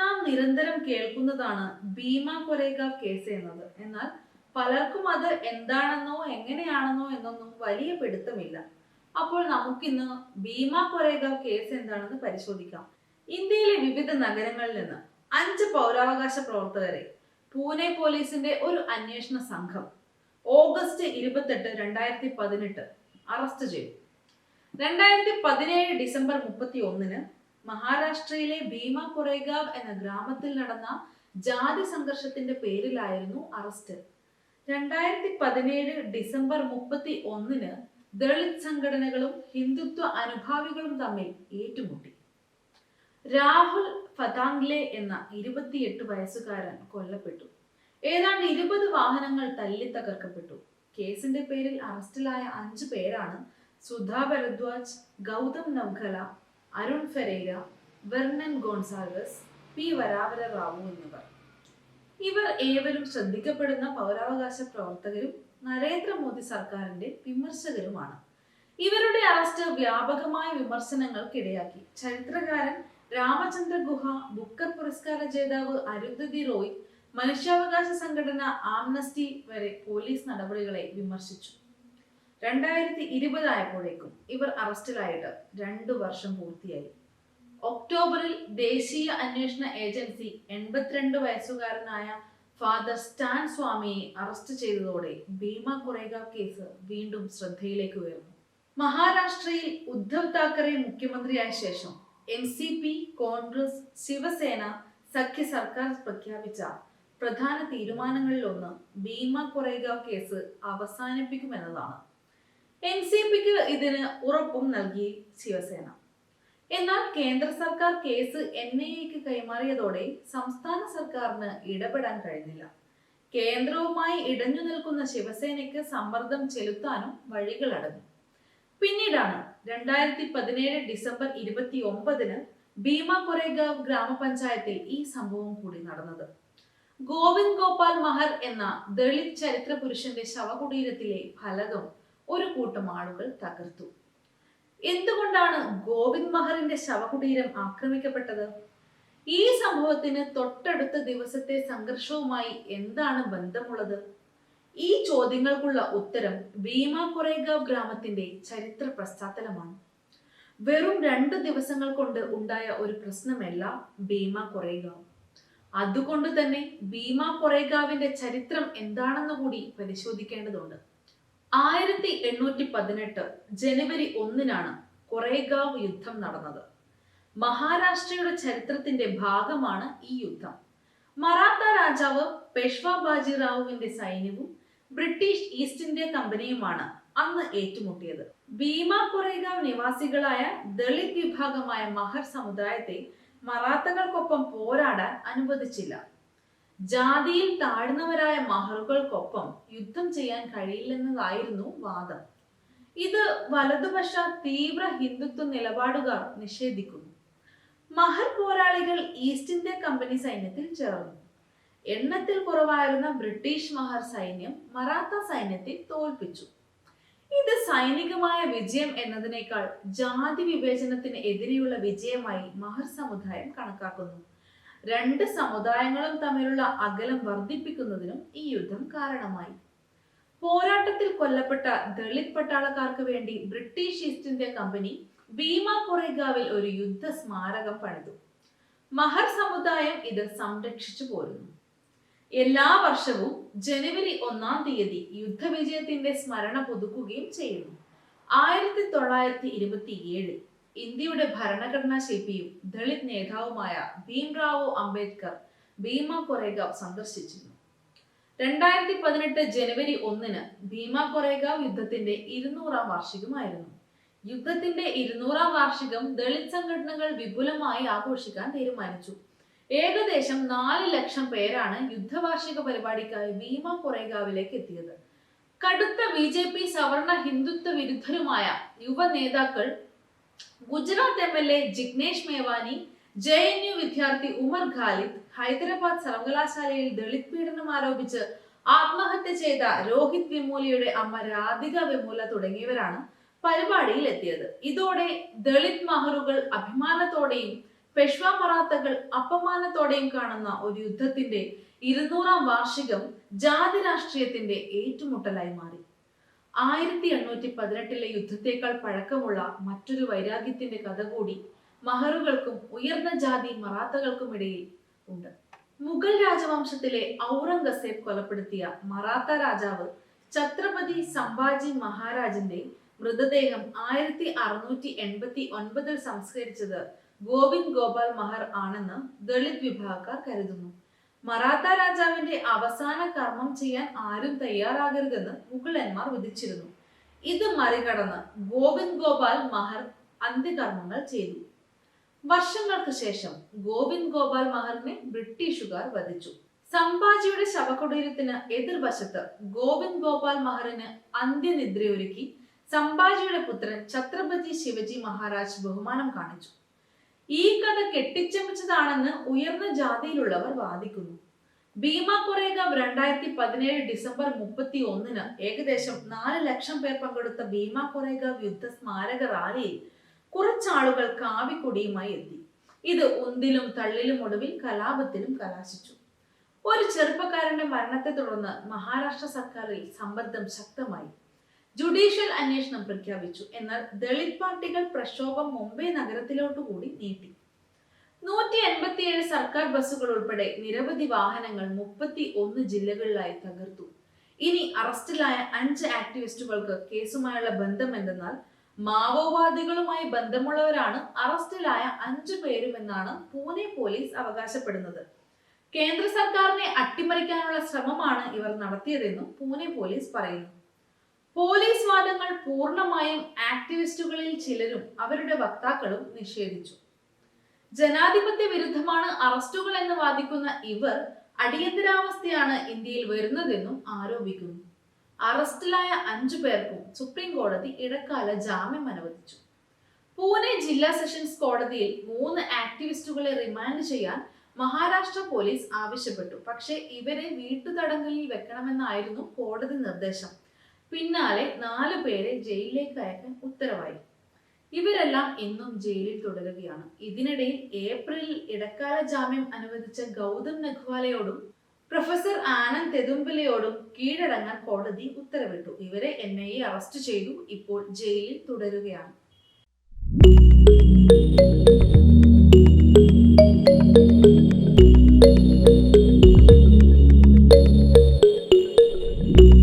നാം നിരന്തരം കേൾക്കുന്നതാണ് ഭീമ കൊരേഗാവ് കേസ് എന്നത്. എന്നാൽ പലർക്കും അത് എന്താണെന്നോ എങ്ങനെയാണെന്നോ എന്നൊന്നും വലിയ പിടുത്തമില്ല. അപ്പോൾ നമുക്കിന്ന് ഭീമ കൊരേഗാവ് കേസ് എന്താണെന്ന് പരിശോധിക്കാം. ഇന്ത്യയിലെ വിവിധ നഗരങ്ങളിൽ നിന്ന് അഞ്ച് പൗരാവകാശ പ്രവർത്തകരെ പൂനെ പോലീസിന്റെ ഒരു അന്വേഷണ സംഘം ഓഗസ്റ്റ് ഇരുപത്തെട്ട് രണ്ടായിരത്തി പതിനെട്ട് അറസ്റ്റ് ചെയ്തു. രണ്ടായിരത്തി പതിനേഴ് ഡിസംബർ മുപ്പത്തി ഒന്നിന് മഹാരാഷ്ട്രയിലെ ഭീമ കൊറേഗാവ് എന്ന ഗ്രാമത്തിൽ നടന്ന ജാതി സംഘർഷത്തിന്റെ പേരിലായിരുന്നു അറസ്റ്റ്. രണ്ടായിരത്തി പതിനേഴ് ഡിസംബർ മുപ്പത്തി ഒന്നിന് ദളിത് സംഘടനകളും ഹിന്ദുത്വ അനുഭാവികളും തമ്മിൽ ഏറ്റുമുട്ടി. രാഹുൽ ഫതാംഗ്ലെ എന്ന ഇരുപത്തിയെട്ട് വയസ്സുകാരൻ കൊല്ലപ്പെട്ടു. ഏതാണ്ട് ഇരുപത് വാഹനങ്ങൾ തല്ലി തകർക്കപ്പെട്ടു. കേസിന്റെ പേരിൽ അറസ്റ്റിലായ അഞ്ചു പേരാണ് സുധാ ഭരദ്വാജ് ഗൗതം നവ്ഖല അരുൺ ഫെരേര വെർണൻ ഗോൺസാൽവസ് പി വരാവര റാവു എന്നിവർ. ഇവർ ഏവരും ശ്രദ്ധിക്കപ്പെടുന്ന പൗരാവകാശ പ്രവർത്തകരും നരേന്ദ്രമോദി സർക്കാരിന്റെ വിമർശകരുമാണ്. ഇവരുടെ അറസ്റ്റ് വ്യാപകമായ വിമർശനങ്ങൾക്കിടയാക്കി. ചരിത്രകാരൻ രാമചന്ദ്ര ഗുഹ ബുക്കർ പുരസ്കാര ജേതാവ് അരുന്ധതി റോയ് മനുഷ്യാവകാശ സംഘടന ആംനസ്റ്റി വരെ പോലീസ് നടപടികളെ വിമർശിച്ചു. രണ്ടായിരത്തി ഇരുപതായപ്പോഴേക്കും ഇവർ അറസ്റ്റിലായിട്ട് രണ്ടു വർഷം പൂർത്തിയായി. ഒക്ടോബറിൽ ദേശീയ അന്വേഷണ ഏജൻസി എൺപത്തിരണ്ട് വയസ്സുകാരനായ ഫാദർ സ്റ്റാൻ സ്വാമിയെ അറസ്റ്റ് ചെയ്തതോടെ ഭീമ കൊറേഗാവ് കേസ് വീണ്ടും ശ്രദ്ധയിലേക്ക് ഉയർന്നു. മഹാരാഷ്ട്രയിൽ ഉദ്ധവ് താക്കറെ മുഖ്യമന്ത്രിയായ ശേഷം N C P Congress Shiv Sena സഖ്യ സർക്കാർ പ്രഖ്യാപിച്ച പ്രധാന തീരുമാനങ്ങളിലൊന്ന് ഭീമ കൊറേഗാവ് കേസ് അവസാനിപ്പിക്കുമെന്നതാണ്. എൻ സി പിക്ക് ഇതിന് ഉറപ്പും നൽകി ശിവസേന. എന്നാൽ കേന്ദ്ര സർക്കാർ കേസ് എൻ ഐ എക്ക് കൈമാറിയതോടെ സംസ്ഥാന സർക്കാരിന് ഇടപെടാൻ കഴിഞ്ഞില്ല. കേന്ദ്രവുമായി ഇടഞ്ഞു നിൽക്കുന്ന ശിവസേനയ്ക്ക് സമ്മർദ്ദം ചെലുത്താനും വഴികളടഞ്ഞു പിന്നീടാണ് രണ്ടായിരത്തി പതിനേഴ് ഡിസംബർ ഇരുപത്തി ഒമ്പതിന് ഭീമ കൊറേഗാവ് ഗ്രാമപഞ്ചായത്തിൽ ഈ സംഭവം കൂടി നടന്നത്. ഗോവിന്ദ് ഗോപാൽ മഹർ എന്ന ദളിത് ചരിത്ര പുരുഷന്റെ ശവകുടീരത്തിലെ ഫലകം ഒരു കൂട്ടം ആളുകൾ തകർത്തു. എന്തുകൊണ്ടാണ് ഗോവിന്ദ് മഹറിന്റെ ശവകുടീരം ആക്രമിക്കപ്പെട്ടത്? ഈ സംഭവത്തിന് തൊട്ടടുത്ത ദിവസത്തെ സംഘർഷവുമായി എന്താണ് ബന്ധമുള്ളത്? ഈ ചോദ്യങ്ങൾക്കുള്ള ഉത്തരം ഭീമ കൊറേഗാവ് ഗ്രാമത്തിന്റെ ചരിത്ര പശ്ചാത്തലമാണ്. വെറും രണ്ട് ദിവസങ്ങൾ കൊണ്ട് ഉണ്ടായ ഒരു പ്രശ്നമല്ല ഭീമ കൊറേഗാവ്. അതുകൊണ്ട് തന്നെ ഭീമ കൊറേഗാവിന്റെ ചരിത്രം എന്താണെന്ന് കൂടി പരിശോധിക്കേണ്ടതുണ്ട്. ആയിരത്തി എണ്ണൂറ്റി പതിനെട്ട് ജനുവരി ഒന്നിനാണ് കൊറേഗാവ് യുദ്ധം നടന്നത്. മഹാരാഷ്ട്രയുടെ ചരിത്രത്തിന്റെ ഭാഗമാണ് ഈ യുദ്ധം. മറാത്ത രാജാവ് പേഷ്വ ബാജിറാവുവിന്റെ സൈന്യവും ബ്രിട്ടീഷ് ഈസ്റ്റ് ഇന്ത്യ കമ്പനിയുമാണ് അന്ന് ഏറ്റുമുട്ടിയത്. ഭീമ കൊറേഗാവ് നിവാസികളായ ദളിത് വിഭാഗമായ മഹർ സമുദായത്തെ മറാത്തകൾക്കൊപ്പം പോരാടാൻ അനുവദിച്ചില്ല. ജാതിയിൽ താഴ്ന്നവരായ മഹറുകൾക്കൊപ്പം യുദ്ധം ചെയ്യാൻ കഴിയില്ലെന്നതായിരുന്നു വാദം. ഇത് വലതുപക്ഷ തീവ്ര ഹിന്ദുത്വ നിലപാടുകാർ നിഷേധിക്കുന്നു. മഹർ പോരാളികൾ ഈസ്റ്റ് ഇന്ത്യ കമ്പനി സൈന്യത്തിൽ ചേർന്നു. എണ്ണത്തിൽ കുറവായിരുന്ന ബ്രിട്ടീഷ് മഹർ സൈന്യം മറാത്ത സൈന്യത്തെ തോൽപ്പിച്ചു. ഇത് സൈനികമായ വിജയം എന്നതിനേക്കാൾ ജാതി വിവേചനത്തിന് എതിരെയുള്ള വിജയമായി മഹർ സമുദായം കണക്കാക്കുന്നു. രണ്ട് സമുദായങ്ങളും തമ്മിലുള്ള അകലം വർദ്ധിപ്പിക്കുന്നതിനും ഈ യുദ്ധം കാരണമായി. പോരാട്ടത്തിൽ കൊല്ലപ്പെട്ട ദളിത് പട്ടാളക്കാർക്ക് വേണ്ടി British east India company Bhima കൊറേഗാവിൽ ഒരു യുദ്ധ സ്മാരകം പണിതു. മഹർ സമുദായം ഇത് സംരക്ഷിച്ചു പോരുന്നു. എല്ലാ വർഷവും ജനുവരി ഒന്നാം തീയതി യുദ്ധവിജയത്തിന്റെ സ്മരണ പുതുക്കുകയും ചെയ്യുന്നു. ആയിരത്തി തൊള്ളായിരത്തി ഇരുപത്തി ഏഴിൽ ഇന്ത്യയുടെ ഭരണഘടനാ ശില്പിയും ദളിത് നേതാവുമായ ഭീംറാവു അംബേദ്കർ ഭീമ കൊറേഗാവ് സന്ദർശിച്ചിരുന്നു. രണ്ടായിരത്തി പതിനെട്ട് ജനുവരി ഒന്നിന് ഭീമ കൊറേഗാവ് യുദ്ധത്തിന്റെ ഇരുന്നൂറാം വാർഷികമായിരുന്നു. യുദ്ധത്തിന്റെ ഇരുന്നൂറാം വാർഷികം ദളിത് സംഘടനകൾ വിപുലമായി ആഘോഷിക്കാൻ തീരുമാനിച്ചു. ഏകദേശം നാല് ലക്ഷം പേരാണ് യുദ്ധവാർഷിക പരിപാടിക്കായി ഭീമ കൊറേഗാവിലേക്ക് എത്തിയത്. കടുത്ത ബി ജെ പി സവർണ ഹിന്ദുത്വ വിരുദ്ധരുമായ യുവ നേതാക്കൾ Gujarat M L A Jignesh Mevani J N U വിദ്യാർത്ഥി ഉമർ ഖാലിദ് ഹൈദരാബാദ് സർവകലാശാലയിൽ ദളിത് പീഡനം ആരോപിച്ച് ആത്മഹത്യ ചെയ്ത രോഹിത് വിമൂലിയുടെ അമ്മ രാധിക വിമൂല തുടങ്ങിയവരാണ് പരിപാടിയിൽ എത്തിയത്. ഇതോടെ ദളിത് മഹറുകൾ അഭിമാനത്തോടെയും പെഷ്വ മറാത്തകൾ അപമാനത്തോടെയും കാണുന്ന ഒരു യുദ്ധത്തിന്റെ ഇരുന്നൂറാം വാർഷികം ജാതി രാഷ്ട്രീയത്തിന്റെ ഏറ്റുമുട്ടലായി മാറി. ആയിരത്തി എണ്ണൂറ്റി പതിനെട്ടിലെ യുദ്ധത്തേക്കാൾ പഴക്കമുള്ള മറ്റൊരു വൈരാഗ്യത്തിന്റെ കഥ കൂടി മഹറുകൾക്കും ഉയർന്ന ജാതി മറാത്തകൾക്കും ഇടയിൽ ഉണ്ട്. മുഗൾ രാജവംശത്തിലെ ഔറംഗസേബ് കൊലപ്പെടുത്തിയ മറാത്ത രാജാവ് ഛത്രപതി സംഭാജി മഹാരാജന്റെ മൃതദേഹം ആയിരത്തി അറുന്നൂറ്റി എൺപത്തി ഒൻപതിൽ സംസ്കരിച്ചത് ഗോവിന്ദ് ഗോപാൽ മഹർ ആണെന്ന് ദളിത് വിഭാഗക്കാർ കരുതുന്നു. മറാത്ത രാജാവിന്റെ അവസാന കർമ്മം ചെയ്യാൻ ആരും തയ്യാറാകരുതെന്ന് മുഗളന്മാർ വിധിച്ചിരുന്നു. ഇത് മറികടന്ന് ഗോവിന്ദ് ഗോപാൽ മഹർ അന്ത്യകർമ്മങ്ങൾ ചെയ്തു. വർഷങ്ങൾക്ക് ശേഷം ഗോവിന്ദ് ഗോപാൽ മഹറിനെ ബ്രിട്ടീഷുകാർ വധിച്ചു. സംഭാജിയുടെ ശവകുടീരത്തിന് എതിർവശത്ത് ഗോവിന്ദ് ഗോപാൽ മഹറിന് അന്ത്യനിദ്രയൊരുക്കി സംഭാജിയുടെ പുത്രൻ ഛത്രപതി ശിവജി മഹാരാജ് ബഹുമാനം കാണിച്ചു. ഈ കഥ കെട്ടിച്ചമച്ചതാണെന്ന് ഉയർന്ന ജാതിയിലുള്ളവർ വാദിക്കുന്നു. ഭീമ കൊറേഗാവ് രണ്ടായിരത്തി പതിനേഴ് ഡിസംബർ മുപ്പത്തി ഒന്നിന് ഏകദേശം നാല് ലക്ഷം പേർ പങ്കെടുത്ത ഭീമ കൊറേഗാവ് യുദ്ധ സ്മാരക റാലിയിൽ കുറച്ചാളുകൾ കാവിക്കൊടിയുമായി എത്തി. ഇത് ഉന്തിലും തള്ളിലും ഒടുവിൽ കലാപത്തിലും കലാശിച്ചു. ഒരു ചെറുപ്പക്കാരന്റെ മരണത്തെ തുടർന്ന് മഹാരാഷ്ട്ര സർക്കാരിൽ സമ്മർദ്ദം ശക്തമായി. ജുഡീഷ്യൽ അന്വേഷണം പ്രഖ്യാപിച്ചു. എന്നാൽ ദളിത് പാർട്ടികൾ പ്രക്ഷോഭം മുംബൈ നഗരത്തിലോട്ടു കൂടി നീട്ടി. നൂറ്റി എൺപത്തിയേഴ് സർക്കാർ ബസ്സുകൾ ഉൾപ്പെടെ നിരവധി വാഹനങ്ങൾ മുപ്പത്തി ഒന്ന് ജില്ലകളിലായി തകർത്തു. ഇനി അറസ്റ്റിലായ അഞ്ച് ആക്ടിവിസ്റ്റുകൾക്ക് കേസുമായുള്ള ബന്ധം എന്തെന്നാൽ മാവോവാദികളുമായി ബന്ധമുള്ളവരാണ് അറസ്റ്റിലായ അഞ്ചു പേരുമെന്നാണ് പൂനെ പോലീസ് അവകാശപ്പെടുന്നത്. കേന്ദ്ര സർക്കാരിനെ അട്ടിമറിക്കാനുള്ള ശ്രമമാണ് ഇവർ നടത്തിയതെന്നും പൂനെ പോലീസ് പറയുന്നു. പോലീസ് വാദങ്ങൾ പൂർണമായും ആക്ടിവിസ്റ്റുകളിൽ ചിലരും അവരുടെ വക്താക്കളും നിഷേധിച്ചു. ജനാധിപത്യ വിരുദ്ധമാണ് അറസ്റ്റുകൾ എന്ന് വാദിക്കുന്ന ഇവർ അടിയന്തരാവസ്ഥയാണ് ഇന്ത്യയിൽ വരുന്നതെന്നും ആരോപിക്കുന്നു. അറസ്റ്റിലായ അഞ്ചു പേർക്കും സുപ്രീം കോടതി ഇടക്കാല ജാമ്യം അനുവദിച്ചു. പൂനെ ജില്ലാ സെഷൻസ് കോടതിയിൽ മൂന്ന് ആക്ടിവിസ്റ്റുകളെ റിമാൻഡ് ചെയ്യാൻ മഹാരാഷ്ട്ര പോലീസ് ആവശ്യപ്പെട്ടു. പക്ഷേ ഇവരെ വീട്ടുതടങ്കലിൽ വെക്കണമെന്നായിരുന്നു കോടതി നിർദ്ദേശം. പിന്നാലെ നാലു പേരെ ജയിലിലേക്ക് അയക്കാൻ ഉത്തരവായി. ഇവരെല്ലാം ഇന്നും ജയിലിൽ തുടരുകയാണ്. ഇതിനിടയിൽ ഏപ്രിലിൽ ഇടക്കാല ജാമ്യം അനുവദിച്ച ഗൗതം നഖ്വാലയോടും പ്രൊഫസർ ആനന്ദ് തെതുമ്പലയോടും കീഴടങ്ങാൻ കോടതി ഉത്തരവിട്ടു. ഇവരെ എൻ ഐ എ അറസ്റ്റ് ചെയ്തു. ഇപ്പോൾ ജയിലിൽ തുടരുകയാണ്.